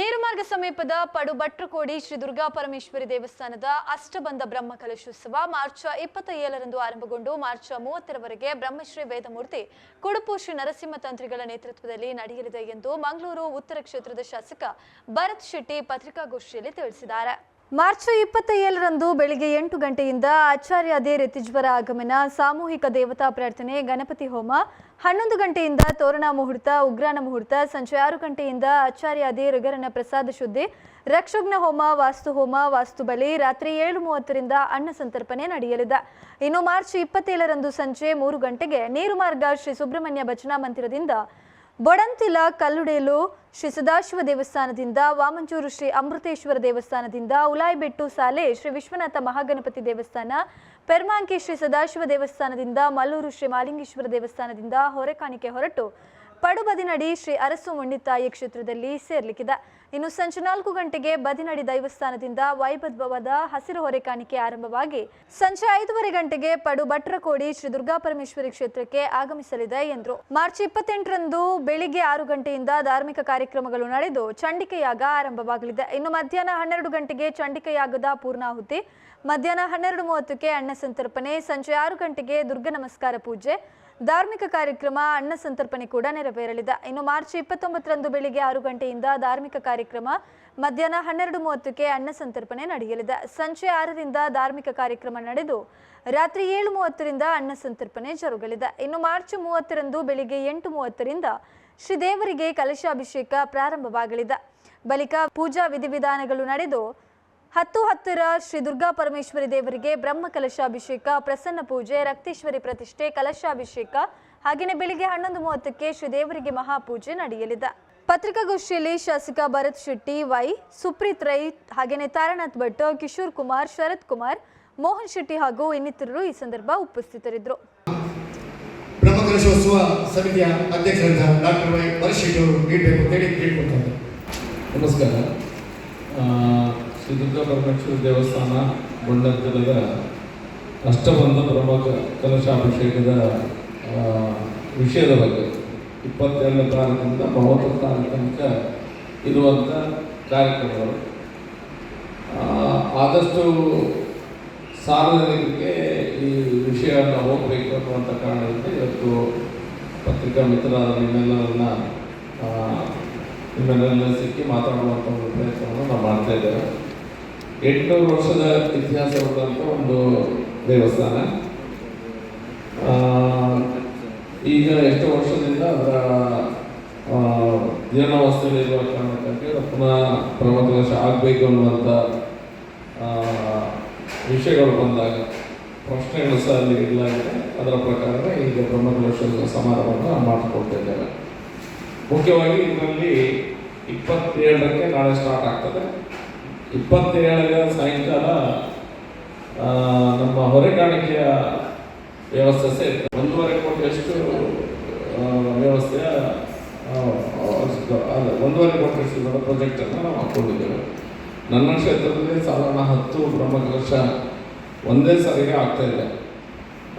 ನೀರುಮಾರ್ಗ ಸಮೀಪದ ಪಡುಬಟ್ರಕೋಡಿ ಶ್ರೀ ದುರ್ಗಾ ಪರಮೇಶ್ವರಿ ದೇವಸ್ಥಾನದ ಅಷ್ಟಬಂಧ ಬ್ರಹ್ಮ ಕಲಶೋತ್ಸವ ಮಾರ್ಚ್ ಇಪ್ಪತ್ತ ಏಳರಂದು ಆರಂಭಗೊಂಡು ಮಾರ್ಚ್ ಮೂವತ್ತರವರೆಗೆ ಬ್ರಹ್ಮಶ್ರೀ ವೇದಮೂರ್ತಿ ಕುಡುಪು ಶ್ರೀ ನರಸಿಂಹ ತಂತ್ರಿಗಳ ನೇತೃತ್ವದಲ್ಲಿ ನಡೆಯಲಿದೆ ಎಂದು ಮಂಗಳೂರು ಉತ್ತರ ಕ್ಷೇತ್ರದ ಶಾಸಕ ಭರತ್ ಶೆಟ್ಟಿ ಪತ್ರಿಕಾಗೋಷ್ಠಿಯಲ್ಲಿ ತಿಳಿಸಿದ್ದಾರೆ. ಮಾರ್ಚ್ ಇಪ್ಪತ್ತ ಏಳರಂದು ಬೆಳಿಗ್ಗೆ ಎಂಟು ಗಂಟೆಯಿಂದ ಆಚಾರ್ಯಾದೆ ರೆತಿಜ್ವರ ಆಗಮನ, ಸಾಮೂಹಿಕ ದೇವತಾ ಪ್ರಾರ್ಥನೆ, ಗಣಪತಿ ಹೋಮ, ಹನ್ನೊಂದು ಗಂಟೆಯಿಂದ ತೋರಣ ಮುಹೂರ್ತ, ಉಗ್ರಾಣ ಮುಹೂರ್ತ, ಸಂಜೆ ಆರು ಗಂಟೆಯಿಂದ ಆಚಾರ್ಯ ಅದೇ ರಗರನ ಪ್ರಸಾದ ಶುದ್ಧಿ ರಕ್ಷಘ್ನ ಹೋಮ, ವಾಸ್ತು ಹೋಮ, ವಾಸ್ತು ಬಲಿ, ರಾತ್ರಿ ಏಳು ಮೂವತ್ತರಿಂದ ಅನ್ನ ಸಂತರ್ಪಣೆ ನಡೆಯಲಿದೆ. ಇನ್ನು ಮಾರ್ಚ್ ಇಪ್ಪತ್ತೇಳರಂದು ಸಂಜೆ ಮೂರು ಗಂಟೆಗೆ ನೀರು ಮಾರ್ಗ ಶ್ರೀ ಸುಬ್ರಹ್ಮಣ್ಯ ಭಜನಾ ಮಂದಿರದಿಂದ ಬೊಡಂತಿಲ ಕಲ್ಲುಡೇಲು ಶ್ರೀ ಸದಾಶಿವ ದೇವಸ್ಥಾನದಿಂದ ವಾಮಂಚೂರು ಶ್ರೀ ಅಮೃತೇಶ್ವರ ದೇವಸ್ಥಾನದಿಂದ ಉಲಾಯಿಬೆಟ್ಟು ಸಾಲೆ ಶ್ರೀ ವಿಶ್ವನಾಥ ಮಹಾಗಣಪತಿ ದೇವಸ್ಥಾನ, ಪೆರ್ಮಾಂಕಿ ಶ್ರೀ ಸದಾಶಿವ ದೇವಸ್ಥಾನದಿಂದ ಮಲ್ಲೂರು ಶ್ರೀ ಮಾಲಿಂಗೇಶ್ವರ ದೇವಸ್ಥಾನದಿಂದ ಹೊರೆಕಾಣಿಕೆ ಹೊರಟು ಪಡುಬದಿನಡಿ ಶ್ರೀ ಅರಸು ಮುಂಡಿತಾಯಿ ಕ್ಷೇತ್ರದಲ್ಲಿ ಸೇರ್ಲಿಕ್ಕಿದೆ. ಇನ್ನು ಸಂಜೆ ನಾಲ್ಕು ಗಂಟೆಗೆ ಬದಿನಡಿ ದೈವಸ್ಥಾನದಿಂದ ವೈಭವದ ಹಸಿರು ಹೊರೆ ಕಾಣಿಕೆ ಆರಂಭವಾಗಿ ಸಂಜೆ ಐದೂವರೆ ಗಂಟೆಗೆ ಪಡು ಭಟ್ರಕೋಡಿ ಶ್ರೀ ದುರ್ಗಾ ಪರಮೇಶ್ವರಿ ಕ್ಷೇತ್ರಕ್ಕೆ ಆಗಮಿಸಲಿದೆ ಎಂದರು. ಮಾರ್ಚ್ ಇಪ್ಪತ್ತೆಂಟರಂದು ಬೆಳಿಗ್ಗೆ ಆರು ಗಂಟೆಯಿಂದ ಧಾರ್ಮಿಕ ಕಾರ್ಯಕ್ರಮಗಳು ನಡೆದು ಚಂಡಿಕೆಯಾಗ ಆರಂಭವಾಗಲಿದೆ. ಇನ್ನು ಮಧ್ಯಾಹ್ನ ಹನ್ನೆರಡು ಗಂಟೆಗೆ ಚಂಡಿಕೆಯಾಗದ ಪೂರ್ಣಾಹುತಿ, ಮಧ್ಯಾಹ್ನ ಹನ್ನೆರಡು ಮೂವತ್ತಕ್ಕೆ ಅನ್ನ ಸಂತರ್ಪಣೆ, ಸಂಜೆ ಆರು ಗಂಟೆಗೆ ದುರ್ಗ ನಮಸ್ಕಾರ ಪೂಜೆ, ಧಾರ್ಮಿಕ ಕಾರ್ಯಕ್ರಮ, ಅನ್ನ ಸಂತರ್ಪಣೆ ಕೂಡ ನೆರವೇರಲಿದೆ. ಇನ್ನು ಮಾರ್ಚ್ ಇಪ್ಪತ್ತೊಂಬತ್ತರಂದು ಬೆಳಿಗ್ಗೆ ಆರು ಗಂಟೆಯಿಂದ ಧಾರ್ಮಿಕ ಕಾರ್ಯಕ್ರಮ ಮಧ್ಯಾಹ್ನ ಹನ್ನೆರಡು ಮೂವತ್ತಕ್ಕೆ ಅನ್ನ ಸಂತರ್ಪಣೆ ನಡೆಯಲಿದೆ. ಸಂಜೆ ಆರರಿಂದ ಧಾರ್ಮಿಕ ಕಾರ್ಯಕ್ರಮ ನಡೆದು ರಾತ್ರಿ ಏಳು ಮೂವತ್ತರಿಂದ ಅನ್ನ ಸಂತರ್ಪಣೆ ಜರುಗಲಿದೆ. ಇನ್ನು ಮಾರ್ಚ್ ಮೂವತ್ತರಂದು ಬೆಳಿಗ್ಗೆ ಎಂಟು ಮೂವತ್ತರಿಂದ ಶ್ರೀದೇವರಿಗೆ ಕಲಶಾಭಿಷೇಕ ಪ್ರಾರಂಭವಾಗಲಿದೆ. ಬಳಿಕ ಪೂಜಾ ವಿಧಿವಿಧಾನಗಳು ನಡೆದು ಹತ್ತು ಹತ್ತರ ಶ್ರೀ ದುರ್ಗಾ ಪರಮೇಶ್ವರಿ ದೇವರಿಗೆ ಬ್ರಹ್ಮ ಕಲಶಾಭಿಷೇಕ, ಪ್ರಸನ್ನ ಪೂಜೆ, ರಕ್ತೇಶ್ವರಿ ಪ್ರತಿಷ್ಠೆ, ಕಲಶಾಭಿಷೇಕ ಹಾಗೆಯೇ ಬೆಳಿಗ್ಗೆ ಹನ್ನೊಂದು ಮೂವತ್ತಕ್ಕೆ ಶ್ರೀ ದೇವರಿಗೆ ಮಹಾಪೂಜೆ ನಡೆಯಲಿದೆ. ಪತ್ರಿಕಾಗೋಷ್ಠಿಯಲ್ಲಿ ಶಾಸಕ ಭರತ್ ಶೆಟ್ಟಿ ವೈ ಸುಪ್ರೀತ್ ರೈ ಹಾಗೆಯೇ ತಾರನಾಥ್ ಭಟ್ ಕಿಶೋರ್ ಕುಮಾರ್ ಶರತ್ ಕುಮಾರ್ ಮೋಹನ್ ಶೆಟ್ಟಿ ಹಾಗೂ ಇನ್ನಿತರರು ಈ ಸಂದರ್ಭ ಉಪಸ್ಥಿತರಿದ್ದರು. ಬ್ರಹ್ಮಕಲಶೋತ್ಸವ ಸಮಿತಿಯ ಅಧ್ಯಕ್ಷರಾದ ಡಾಕ್ಟರ್ ವೈ ವರ್ಷಿಟ್ ಅವರು ನೀಡಬೇಕು ಅಂತೇಳಿ ಕೇಳ್ಕೊಳ್ತಾರೆ ನಮಸ್ಕಾರ. ಆ, ಶ್ರೀ ದುರ್ಗಾ ಪರಮೇಶ್ವರಿ ದೇವಸ್ಥಾನ ಬೊಂಡಂತಲದ ಅಷ್ಟಬಂಧ ಕ- ಕಲಶಾಭಿಷೇಕದ ಆ, ವಿಷಯದ ಬಗ್ಗೆ. ಇಪ್ಪತ್ತೆರಡನೇ ತಾರೀಕಿಂದ ಮೂವತ್ತು ತಾರೀಕು ತನಕ ಇರುವಂಥ ಕಾರ್ಯಕ್ರಮಗಳು ಆದಷ್ಟು ಸಾರ್ವಜನಿಕರಿಗೆ ಈ ವಿಷಯವನ್ನು ಹೋಗಬೇಕು ಅನ್ನುವಂಥ ಕಾರಣದಿಂದ ಇವತ್ತು ಪತ್ರಿಕಾ ಮಿತ್ರರಾದ ನಿಮ್ಮೆಲ್ಲರನ್ನ ನಿಮ್ಮೆಲ್ಲ ಸಿಕ್ಕಿ ಮಾತಾಡುವಂಥ ಒಂದು ಪ್ರಯತ್ನವನ್ನು ನಾವು ಮಾಡ್ತಾ ಇದ್ದೇವೆ. ಎಂಟುನೂರು ವರ್ಷದ ಇತಿಹಾಸವುಳ್ಳಂಥ ಒಂದು ದೇವಸ್ಥಾನ. ಈಗ ಎಷ್ಟು ವರ್ಷದಿಂದ ಅದರ ಜೀರ್ಣಾವಸ್ಥೆಯಲ್ಲಿರುವ ಕಾರಣಕ್ಕಾಗಿ ಪುನಃ ಪ್ರಮಕಲಶ ಆಗಬೇಕು ಅನ್ನುವಂಥ ವಿಷಯಗಳು ಬಂದಾಗ ಪ್ರಶ್ನೆಗಳು ಸಹ ಅಲ್ಲಿ ಇಡಲಾಗಿದೆ ಅದರ ಪ್ರಕಾರ ಈಗ ಬ್ರಹ್ಮಕಲಶೋತ್ಸವ ಸಮಾರಂಭವನ್ನು ಮಾಡಿಕೊಡ್ತಿದ್ದೇವೆ ಮುಖ್ಯವಾಗಿ ಇದರಲ್ಲಿ ಇಪ್ಪತ್ತೇಳಕ್ಕೆ ನಾಳೆ ಸ್ಟಾರ್ಟ್ ಆಗ್ತದೆ. ಇಪ್ಪತ್ತೇಳರ ಸಾಯಂಕಾಲ ನಮ್ಮ ಹೊರೆಗಾಣಿಕೆಯ ವ್ಯವಸ್ಥೆ ಸಹ ಒಂದೂವರೆ ಕೋಟಿಯಷ್ಟು ಆ, ವ್ಯವಸ್ಥೆಯ ಅದು- ಅದು ಒಂದೂವರೆ ಕೋಟಿಯಷ್ಟು ದೊಡ್ಡ ಪ್ರಾಜೆಕ್ಟನ್ನು ನಾವು ಹಾಕ್ಕೊಂಡಿದ್ದೇವೆ. ನನ್ನ ಕ್ಷೇತ್ರದಲ್ಲಿ ಸಾಧಾರಣ ಹತ್ತು ಬ್ರಹ್ಮಕಲಶ ಒಂದೇ ಸಾರಿಗೆ ಆಗ್ತಾ ಇದೆ.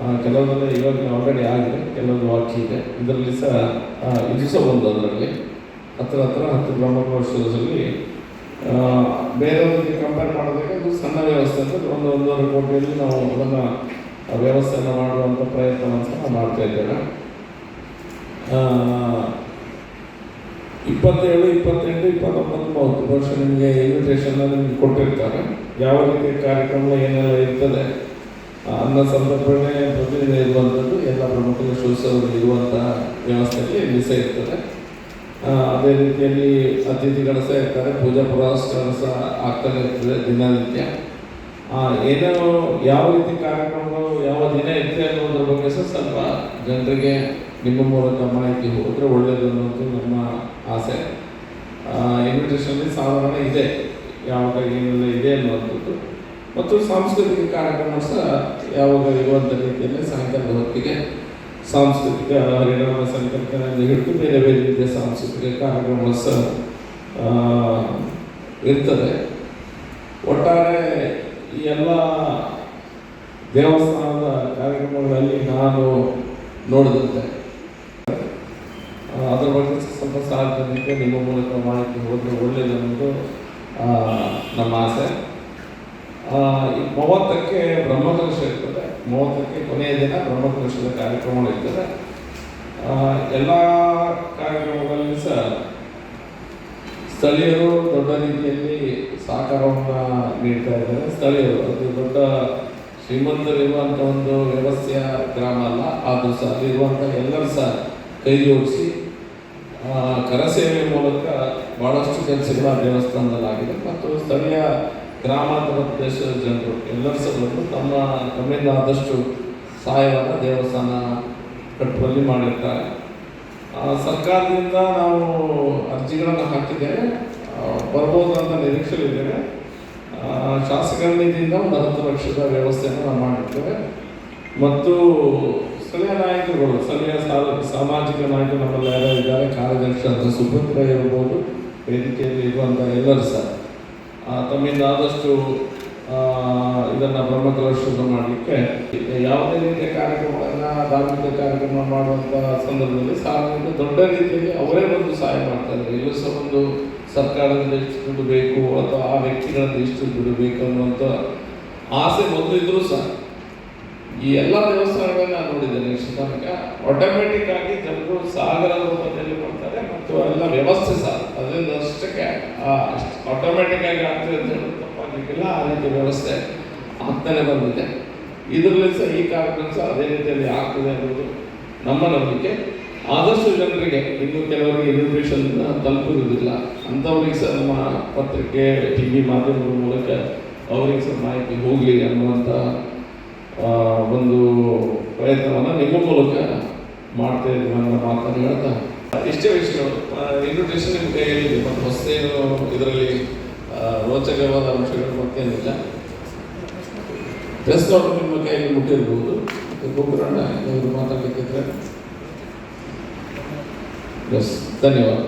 ಆ, ಕೆಲವರೆಲ್ಲ ಇವಾಗ ಆಲ್ರೆಡಿ ಆಗಿದೆ ಕೆಲವೊಂದು ಬಾಕಿ ಇದೆ. ಇದರಲ್ಲಿ ಸಹ ಇದು ಸಹ ಒಂದು ಅದರಲ್ಲಿ. ಹತ್ತಿರ ಹತ್ತಿರ ಹತ್ತು ಪ್ರಮುಖ ವರ್ಷದಲ್ಲಿ ಬೇರೆಯವರಿಗೆ ಕಂಪೇರ್ ಮಾಡೋದಕ್ಕೆ ಇದು ಸಣ್ಣ ವ್ಯವಸ್ಥೆ ಅಂತ ಒಂದು ಒಂದೂವರೆ ಕೋಟಿಯಲ್ಲಿ ನಾವು ಅದನ್ನು ವ್ಯವಸ್ಥೆಯನ್ನು ಮಾಡುವಂಥ ಪ್ರಯತ್ನವನ್ನು ಸಹ ಮಾಡ್ತಾ ಇದ್ದೇವೆ. ಇಪ್ಪತ್ತೇಳು, ಇಪ್ಪತ್ತೆಂಟು, ಇಪ್ಪತ್ತೊಂಬತ್ತು, ಮೂವತ್ತು ವರ್ಷ ನಿಮಗೆ ಇನ್ವಿಟೇಷನ್ ನಿಮಗೆ ಕೊಟ್ಟಿರ್ತಾರೆ. ಯಾವ ರೀತಿ ಕಾರ್ಯಕ್ರಮ ಏನೆಲ್ಲ ಇರ್ತದೆ ಅನ್ನ ಸಂದರ್ಭಣೆ ಪ್ರತಿದಿನ ಇರುವಂಥದ್ದು ಎಲ್ಲ ಪ್ರಮುಖ ಶೋತ್ಸವಗಳು ಇರುವಂತಹ ವ್ಯವಸ್ಥೆಗೆ ಇಲ್ಲಿ ಇರ್ತದೆ. ಅದೇ ರೀತಿಯಲ್ಲಿ ಅತಿಥಿಗಳು ಸಹ ಇರ್ತಾರೆ, ಪೂಜಾ ಪುರಸ್ಕಾರ ಸಹ ಆಗ್ತಾನೆ ಇರ್ತದೆ ದಿನನಿತ್ಯ. ಏನೋ ಯಾವ ರೀತಿ ಕಾರ್ಯಕ್ರಮಗಳು ಯಾವ ದಿನ ಇರ್ತದೆ ಅನ್ನೋದ್ರ ಬಗ್ಗೆ ಸಹ ಸ್ವಲ್ಪ ಜನರಿಗೆ ನಿಮ್ಮ ಮೂಲಕ ಮಾಹಿತಿ ಹೋದರೆ ಒಳ್ಳೆಯದು ಅನ್ನೋದು ನಮ್ಮ ಆಸೆ. ಇನ್ವಿಟೇಷನಲ್ಲಿ ಸಾಧಾರಣ ಇದೆ. ಯಾವಾಗ ಏನೆಲ್ಲ ಇದೆ ಅನ್ನುವಂಥದ್ದು. ಮತ್ತು ಸಾಂಸ್ಕೃತಿಕ ಕಾರ್ಯಕ್ರಮ ಸಹ ಯಾವಾಗ ಇರುವಂಥ ರೀತಿಯಲ್ಲಿ ಸಾಯಂಕಾಲದ ಹೊತ್ತಿಗೆ ಸಾಂಸ್ಕೃತಿಕ ಹರಿನಾಮ ಸಂಕಲ್ಪನೆಯಿಂದ ಹಿಡಿದು ಬೇರೆ ಬೇರೆ ರೀತಿಯ ಸಾಂಸ್ಕೃತಿಕ ಕಾರ್ಯಕ್ರಮ ಸಹ ಇರ್ತದೆ. ಒಟ್ಟಾರೆ ಈ ಎಲ್ಲ ದೇವಸ್ಥಾನದ ಕಾರ್ಯಕ್ರಮಗಳಲ್ಲಿ ನಾನು ನೋಡಿದಂತೆ ಆ, ಅದರ ಬಗ್ಗೆ ಸ್ವಲ್ಪ ಸಾರ್ವಜನಿಕ ನಿಮ್ಮ ಮೂಲಕ ಮಾಹಿತಿ ಹೋದರೆ ಆ, ನಮ್ಮ ಆಸೆ. ಮೂವತ್ತಕ್ಕೆ ಬ್ರಹ್ಮಕಲಶ ಇರ್ತದೆ ಮೂವತ್ತಕ್ಕೆ ಕೊನೆಯ ದಿನ ಬ್ರಹ್ಮಕಲಶದ ಕಾರ್ಯಕ್ರಮಗಳು ಇರ್ತದೆ. ಎಲ್ಲ ಕಾರ್ಯಕ್ರಮಗಳಲ್ಲಿ ಸಹ ಸ್ಥಳೀಯರು ದೊಡ್ಡ ರೀತಿಯಲ್ಲಿ ಸಹಕಾರವನ್ನು ನೀಡ್ತಾ ಇದ್ದಾರೆ. ಸ್ಥಳೀಯರು ಅದು ದೊಡ್ಡ ಶ್ರೀಮಂತರಿರುವಂಥ ಒಂದು ವ್ಯವಸ್ಥೆಯ ಗ್ರಾಮ ಅಲ್ಲ ಆದರೂ ಸಹ ಅಲ್ಲಿರುವಂಥ ಎಲ್ಲರೂ ಸಹ ಕೈ ಜೋಡಿಸಿ ಕರಸೇವೆ ಮೂಲಕ ಭಾಳಷ್ಟು ಕೆಲಸಗಳು ಆ ದೇವಸ್ಥಾನದಲ್ಲಾಗಿದೆ ಮತ್ತು ಸ್ಥಳೀಯ ಗ್ರಾಮಾಂತರ ಪ್ರದೇಶದ ಜನರು, ಎಲ್ಲರೂ ಸಹ ತಮ್ಮ ತಮ್ಮಿಂದ ಆದಷ್ಟು ಸಹಾಯವನ್ನು ದೇವಸ್ಥಾನ ಕಟ್ಟುವಲ್ಲಿ ಮಾಡಿರ್ತಾರೆ. ಸರ್ಕಾರದಿಂದ ನಾವು ಅರ್ಜಿಗಳನ್ನು ಹಾಕಿದ್ದೇವೆ ಬರ್ಬೋದು ಅಂತ ನಿರೀಕ್ಷೆಗಳಿದ್ದೇವೆ ಶಾಸಕರ ನಿಧಿಯಿಂದ ಒಂದು ಹತ್ತು ಲಕ್ಷದ ವ್ಯವಸ್ಥೆಯನ್ನು ನಾವು ಮಾಡಿರ್ತೇವೆ. ಮತ್ತು ಸ್ಥಳೀಯ ನಾಯಕರುಗಳು, ಸ್ಥಳೀಯ ಸಾಮಾಜಿಕ ನಾಯಕರು ನಮ್ಮಲ್ಲಿ ಯಾರು ಇದ್ದಾರೆ, ಕಾರ್ಯದರ್ಶಿ ಅಂತ ಸುಭದ್ರ ಇರ್ಬೋದು ವೇದಿಕೆಯಲ್ಲಿ ಇರುವಂಥ ಎಲ್ಲರೂ ಸಹ. ತಮ್ಮಿಂದ ಆದಷ್ಟು ಇದನ್ನು ಬ್ರಹ್ಮಕಲಶೋಧ ಮಾಡಲಿಕ್ಕೆ ಯಾವುದೇ ರೀತಿಯ ಕಾರ್ಯಕ್ರಮಗಳನ್ನು, ಧಾರ್ಮಿಕ ಕಾರ್ಯಕ್ರಮ ಮಾಡುವಂಥ ಸಂದರ್ಭದಲ್ಲಿ ಸಾರ್ವಜನಿಕ ದೊಡ್ಡ ರೀತಿಯಲ್ಲಿ ಅವರೇ ಬಂದು ಸಹಾಯ ಮಾಡ್ತಾರೆ ಎಲ್ಲೂ ಸಹ ಒಂದು ಸರ್ಕಾರದಿಂದ ಎಷ್ಟು ದುಡ್ಡು ಬೇಕು ಅಥವಾ ಆ ವ್ಯಕ್ತಿಗಳಿಂದ ಎಷ್ಟು ದುಡ್ಡು ಬೇಕು ಅನ್ನುವಂಥ ಆಸೆ ಮೊದಲು ಇದ್ರೂ ಸಹ ಈ ಎಲ್ಲ ದೇವಸ್ಥಾನಗಳನ್ನ ನಾನು ನೋಡಿದ್ದೇನೆ. ಇಷ್ಟು ಆಟೋಮೆಟಿಕ್ ಆಗಿ ಜನರು ಸಾಗರ ರೂಪದಲ್ಲಿ ಮಾಡ್ತಾರೆ ಮತ್ತು ಎಲ್ಲ ವ್ಯವಸ್ಥೆ ಸಹ. ಅದರಿಂದ ಅಷ್ಟಕ್ಕೆ ಆಟೋಮೆಟಿಕ್ ಆಗಿ ಆಗ್ತದೆ ಅಂತ ಹೇಳಿ ತಪ್ಪಾಗಲಿಕ್ಕಿಲ್ಲ. ಆ ರೀತಿ ವ್ಯವಸ್ಥೆ ಆಗ್ತಾನೆ ಬಂದಿದೆ. ಇದರಲ್ಲಿ ಸಹ ಈ ಕಾರ್ಯಕ್ರಮ ಸಹ ಅದೇ ರೀತಿಯಲ್ಲಿ ಆಗ್ತದೆ ಅನ್ನೋದು ನಮ್ಮ ನಂಬಿಕೆ. ಆದಷ್ಟು ಜನರಿಗೆ ಇನ್ನು ಕೆಲವರಿಗೆ ಇನ್ಫಾರ್ಮೇಷನ್ ತಲುಪಿರುವುದಿಲ್ಲ ಅಂಥವ್ರಿಗೆ ಸಹ ನಮ್ಮ ಪತ್ರಿಕೆ ಟಿ ವಿ ಮಾಧ್ಯಮಗಳ ಮೂಲಕ ಅವರಿಗೆ ಸಹ ಮಾಹಿತಿ ಹೋಗಲಿ ಅನ್ನುವಂಥ ಒಂದು ಪ್ರಯತ್ನವನ್ನು ನಿಮ್ಮ ಮೂಲಕ ಮಾಡ್ತಾ ಇದ್ದೀವಿ ಅನ್ನೋ ಮಾತನ್ನು ಹೇಳ್ತಾ ಇಷ್ಟೇ ವಿಷಯ ಇನ್ವಿಟೇಷನ್ ನಿಮ್ಮ ಕೈಯಲ್ಲಿದೆ ಮತ್ತು ಹೊಸದೇನು ಇದರಲ್ಲಿ ರೋಚಕವಾದ ಅಂಶಗಳು ಮತ್ತೇನಿಲ್ಲ ಪ್ರೆಸ್ ಅವರು ನಿಮ್ಮ ಕೈಯಲ್ಲಿ ಮುಟ್ಟಿರ್ಬೋದು. ಗೋಪುರಣ್ಣ ಇವರು ಮಾತಾಡಲಿಕ್ಕಿದ್ರೆ? ಎಸ್ ಧನ್ಯವಾದ.